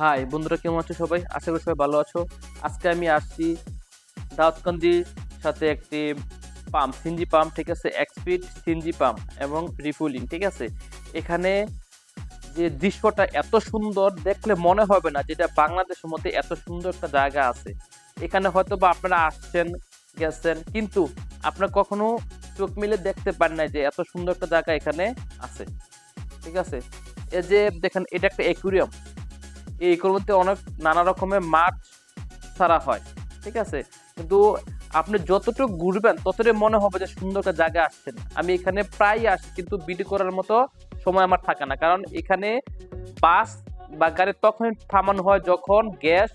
High বন্ধুরা কেমন আছো সবাই? আশা করি সবাই ভালো আছো। আজকে আমি আসছি দাউদকান্দির সাথে একটি পাম্প, সিনজি পাম্প, ঠিক আছে? এক্সপিড সিনজি পাম্প এবং রিফুলিং ঠিক আছে? এখানে যে দৃশ্যটা এত সুন্দর, দেখলে মনে হবে না যেটা বাংলাদেশের মধ্যে এত সুন্দর একটা জায়গা আছে। এখানে হয়তো বা আপনারা আসছেন, গেছেন, কিন্তু আপনারা কখনো চোখ মিলে দেখতে পারেন না যে এত সুন্দর একটা জায়গা এখানে আছে, ঠিক আছে? এই যে দেখেন, এটা একটা একুরিয়াম এই মধ্যে অনেক নানা রকমের মাছ ছাড়া হয়, ঠিক আছে? কিন্তু আপনি যতটুকু ঘুরবেন, ততটাই মনে হবে যে সুন্দর একটা জায়গা আসছেন। আমি এখানে প্রায় আসি, কিন্তু বিডি করার মতো সময় আমার থাকে না। কারণ এখানে বাস বা গাড়ি তখনই থামানো হয় যখন গ্যাস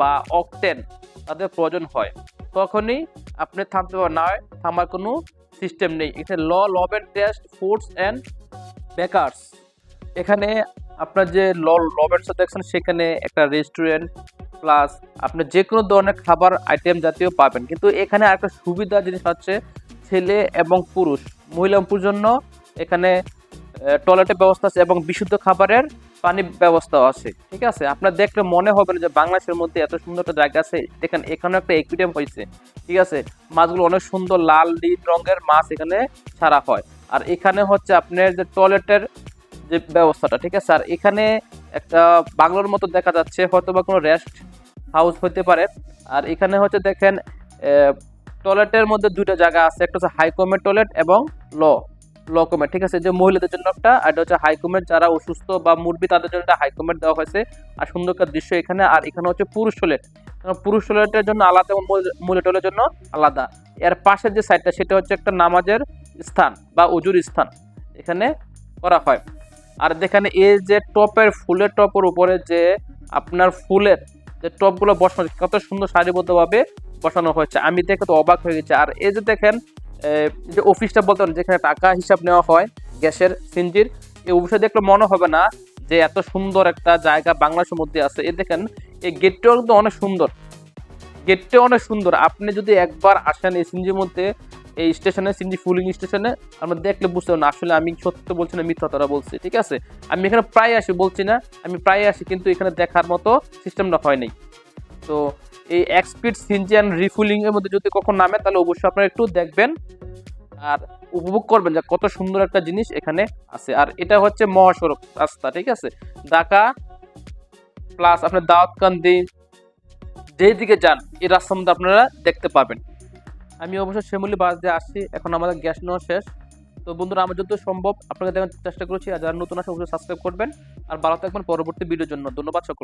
বা অকটেন তাদের প্রয়োজন হয়। তখনই আপনি থামতে পারবেন না থামার কোনো সিস্টেম নেই। এখানে ল love and taste foods and bakers এখানে আপনার যে ল লবেন্স দেখছেন, সেখানে একটা রেস্টুরেন্ট প্লাস আপনি যে কোনো ধরনের খাবার আইটেম জাতীয় পাবেন। কিন্তু এখানে একটা সুবিধা জিনিস হচ্ছে, ছেলে এবং পুরুষ, মহিলা জন্য এখানে টয়লেটের ব্যবস্থা আছে এবং বিশুদ্ধ খাবারের পানি ব্যবস্থাও আছে, ঠিক আছে? আপনার দেখলে মনে হবে না যে বাংলাদেশের মধ্যে এত সুন্দর একটা জায়গা আছে, দেখেন এখানে একটা একুইডিয়াম হয়েছে, ঠিক আছে? মাছগুলো অনেক সুন্দর লাল, নীল রঙের মাছ এখানে ছাড়া হয়। আর এখানে হচ্ছে আপনার যে টয়লেটের যে ব্যবস্থাটা, ঠিক আছে? আর এখানে একটা বাংলোর মতো দেখা যাচ্ছে হয়তো বা কোনো রেস্ট হাউস হতে পারে। আর এখানে হচ্ছে দেখেন টয়লেটের মধ্যে দুইটা জায়গা আছে, একটা হচ্ছে হাইকমের টয়লেট এবং ল ল কমের ঠিক আছে? যে মহিলাদের জন্য একটা, আর এটা হচ্ছে হাইকমের, যারা অসুস্থ বা মুরবি তাদের জন্য একটা হাইকমের দেওয়া হয়েছে। আর সুন্দর একটা দৃশ্য এখানে, আর এখানে হচ্ছে পুরুষ টয়লেট। পুরুষ টয়লেটের জন্য আলাদা এবং মহিলা- টয়লেটের জন্য আলাদা। এর পাশের যে সাইডটা সেটা হচ্ছে একটা নামাজের স্থান বা উজুর স্থান, এখানে করা হয়। আর দেখেন এই যে টপের ফুলের টপের উপরে যে আপনার ফুলের যে টপগুলো বসানো কত সুন্দর সারিবদ্ধভাবে বসানো হয়েছে। আমি দেখে তো অবাক হয়ে গেছি। আর এই যে দেখেন যে অফিসটা বলতে পারেন, যেখানে টাকা হিসাব নেওয়া হয়, গ্যাসের সিনজির এই অফিসে দেখলে মনে হবে না যে এত সুন্দর একটা জায়গা বাংলাদেশের মধ্যে আছে। এই দেখেন, এই গেটটাও কিন্তু অনেক সুন্দর। গেটটা অনেক সুন্দর। আপনি যদি একবার আসেন এই সিনজির মধ্যে এই স্টেশনে সিনজি ফুলিং স্টেশনে, আমরা দেখলে বুঝতে পারব না, আসলে আমি সত্য বলছি না, মিথ্যা তারা বলছি, ঠিক আছে? আমি এখানে প্রায় আসি, বলছি না, আমি প্রায় আসি, কিন্তু এখানে দেখার মতো সিস্টেমটা হয় নাই। তো এই এক্সপিড সিনজি অ্যান্ড রিফুলিং এর মধ্যে যদি কখন নামে, তাহলে অবশ্যই আপনারা একটু দেখবেন আর উপভোগ করবেন যে কত সুন্দর একটা জিনিস এখানে আছে। আর এটা হচ্ছে মহাসড়ক রাস্তা, ঠিক আছে? ঢাকা প্লাস আপনার দাউদকান্দি যেই দিকে যান, এই রাস্তার মধ্যে আপনারা দেখতে পাবেন। আমি অবশ্য শ্যামলি বাস দিয়ে আসছি, এখন আমাদের গ্যাস নেওয়া শেষ। তো বন্ধুরা, আমার যত সম্ভব আপনাকে দেখার চেষ্টা করছি, আর যারা নতুন আসে অবশ্যই সাবস্ক্রাইব করবেন। আর ভালো থাকবেন পরবর্তী ভিডিওর জন্য। ধন্যবাদ সকল